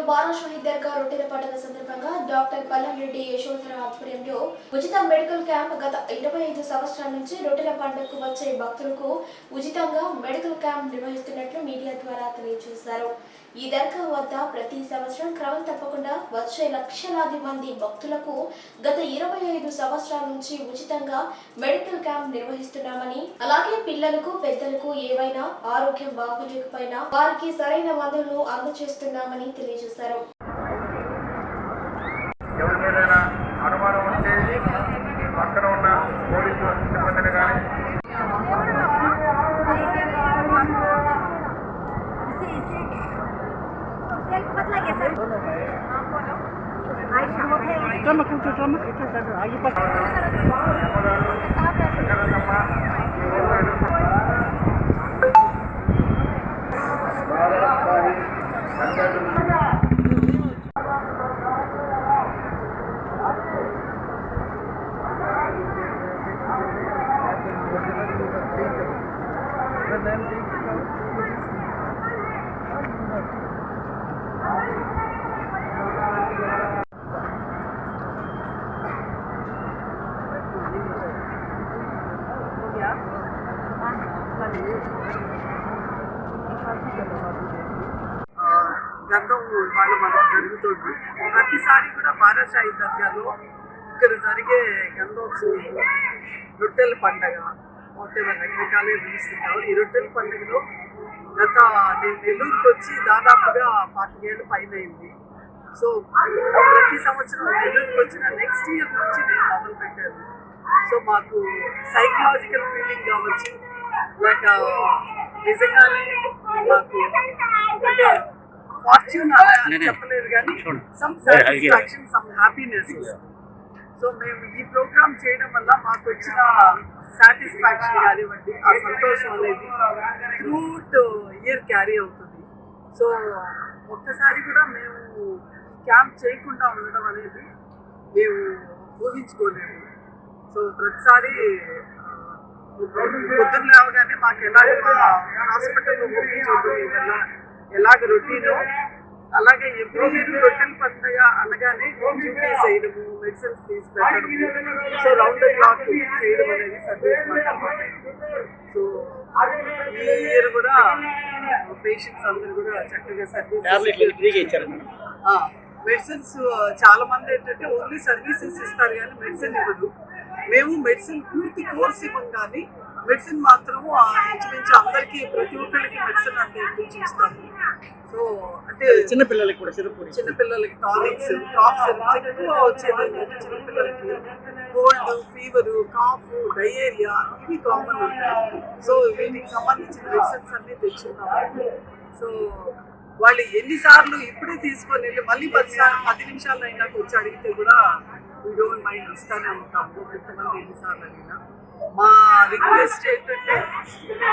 eu bora దర్గా రొట్టెల పండుగ సందర్భంగా డాక్టర్ పల్లం రెడ్డి యశోధర ఆధ్వర్యంలో ఉచిత మెడికల్ క్యాంప్ గత ఇరవై ఐదు సంవత్సరాల నుంచి రొట్టెల పండుగకు వచ్చే భక్తులకు ఉచితంగా మెడికల్ క్యాంప్ నిర్వహిస్తున్నట్లు మీడియా ద్వారా తెలియజేశారు. ఈ దర్గా వద్ద ప్రతి సంవత్సరం క్రమం తప్పకుండా వచ్చే లక్షలాది మంది భక్తులకు గత ఇరవై ఐదు సంవత్సరాల నుంచి ఉచితంగా మెడికల్ క్యాంప్ నిర్వహిస్తున్నామని అలాగే పిల్లలకు పెద్దలకు ఏవైనా ఆరోగ్యం బాగోలేకపోయినా వారికి సరైన మందులను అందజేస్తున్నామని తెలియజేశారు. ఎవరికైనా అనుమానం ఉంటే పక్కన ఉన్న పోలీసు సిబ్బందిని కానీ ఆ, గంధం ఇవాళ మనకు జరుగుతుంది. ప్రతిసారి కూడా బారాషాహి దర్గాలో ఇక్కడ జరిగే గంధోత్సవం రొట్టెల పండగ. వాటెవర్ రకరకాలుగా పిలుస్తుంటారు ఈ రొట్టెల పండుగలో గత నేను నెల్లూరుకి వచ్చి దాదాపుగా పాతికేళ్ళు పైన అయింది సో ప్రతి సంవత్సరం నెల్లూరుకి వచ్చిన నెక్స్ట్ ఇయర్ నుంచి నేను మొదలు పెట్టాను సో మాకు సైకలాజికల్ ఫీలింగ్ కావచ్చు లేక నిజంగానే మాకు అంటే ఫార్చ్యూన్ చెప్పలేదు కానీ some satisfaction some happiness so మేము ఈ ప్రోగ్రామ్ చేయడం వల్ల మాకు వచ్చిన సాటిస్ఫాక్షన్ కానివ్వండి ఆ సంతోషం అనేది త్రూట్ ఇయర్ క్యారీ అవుతుంది. సో ఒక్కసారి కూడా మేము క్యాంప్ చేయకుండా ఉండడం అనేది మేము ఊహించుకోలేము సో ప్రతిసారి పొద్దున్న లేవగానే మాకు ఎలాగ మా హాస్పిటల్లో ఎలా ఎలాగ రొటీనో అలాగే ఎవ్రీ ఇయర్ రొటీన్ పండుగ అనగానే డ్యూటీస్ చేయడము మెడిసిన్స్ తీసి పెట్టడము. సో రౌండ్ ద క్లాక్ చేయడం అనేది సర్వీస్ అలవాటైంది సో ఈ ఇయర్ కూడా పేషెంట్స్ అందరు కూడా చక్కగా సర్వీస్ మెడిసిన్స్ చాలా మంది ఏంటంటే ఓన్లీ సర్వీసెస్ ఇస్తారు కానీ మెడిసిన్ ఇవ్వదు మేము మెడిసిన్ పూర్తి కోర్స్ ఇవ్వం కానీ మెడిసిన్ మాత్రము ఆ ఇంచుమించు అందరికీ ప్రతి ఒక్కరికి మెడిసిన్ అంటే చూస్తాము. సో అంటే చిన్న పిల్లలకి కూడా చిన్నప్పుడు చిన్నపిల్లలకి టానిక్స్ కాఫ్ సిరప్స్ ఎక్కువ వచ్చేది ఏంటంటే చిన్నపిల్లలకి కోల్డ్ ఫీవర్ కాఫ్ డయేరియా ఇవి కామన్ ఉంటాయి. సో వీటికి సంబంధించిన మెడిసిన్స్ అన్ని తెచ్చున్నాము సో వాళ్ళు ఎన్నిసార్లు ఇప్పుడే తీసుకొని వెళ్ళి మళ్ళీ పది సార్లు పది నిమిషాలు అయినాక వచ్చి అడిగితే కూడా వీ డోంట్ మైండ్ ఇస్తానే ఉంటాము. ఎంతమంది ఎన్నిసార్లు అడిగినా. మా రిక్వెస్ట్ ఏంటంటే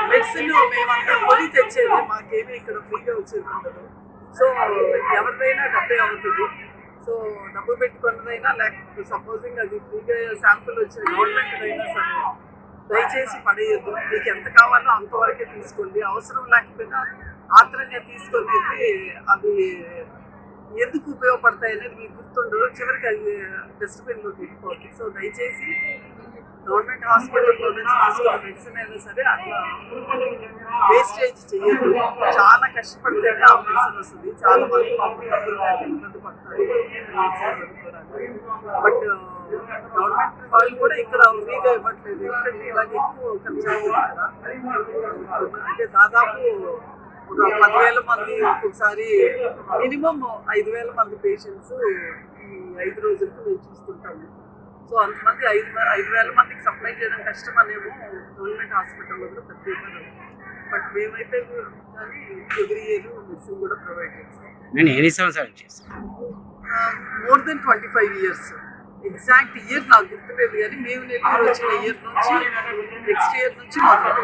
మెడిసిన్ మేమంతా కొని తెచ్చేది మాకేమీ ఇక్కడ ఫ్రీగా వచ్చేది ఉండదు. సో ఎవరిదైనా డబ్బే అవుతుంది. సో డబ్బు పెట్టుకున్నదైనా లేకపోతే సపోజింగ్ అది ఫ్రీగా శాంపుల్ వచ్చిన గవర్నమెంట్ అయినా సరే దయచేసి పడేయద్దు. మీకు ఎంత కావాలో అంతవరకే తీసుకోండి. అవసరం లేకపోయినా ఆత్రంగా తీసుకొని వెళ్ళి అవి ఎందుకు ఉపయోగపడతాయి అనేది మీకు గుర్తుండదు. చివరికి అది డస్ట్బిన్లోకి వెళ్ళిపోతుంది సో దయచేసి గవర్నమెంట్ హాస్పిటల్లో నుంచి తీసుకున్న మెడిసిన్ అయినా సరే అట్లా వేస్టేజ్ చేయొద్దు చాలా కష్టపడితేనే ఆ మెడిసిన్ వస్తుంది. చాలా మంది పాపం డబ్బులు లేక ఇబ్బంది పడతారు. బట్ గవర్నమెంట్ వాళ్ళు కూడా ఇక్కడ ఫ్రీగా ఇవ్వట్లేదు. ఎందుకంటే ఇలాగ ఎక్కువ ఖర్చు అవుతుంది కదా. అంటే దాదాపు ఒక పదివేల మంది ఒక్కొక్కసారి మినిమం ఐదు వేల మంది పేషెంట్స్ ఈ ఐదు రోజులకు మేము చూస్తుంటాము. సో అంతమంది ఐదు ఐదు వేల మందికి సప్లై చేయడం కష్టం అనేమో గవర్నమెంట్ హాస్పిటల్లో కూడా ప్రత్యేకత బట్ మేమైతే కానీ ఎవ్రీ ఇయర్ మెడిసిన్ కూడా ప్రొవైడ్ చేస్తాం. నేను ఎన్ని సంవత్సరాలు చేస్తాను more than twenty five years. Exact year నాకు గుర్తులేదు కానీ మేము నెల్లూరు వచ్చిన ఇయర్ నుంచి నెక్స్ట్ ఇయర్ నుంచి మొదలు.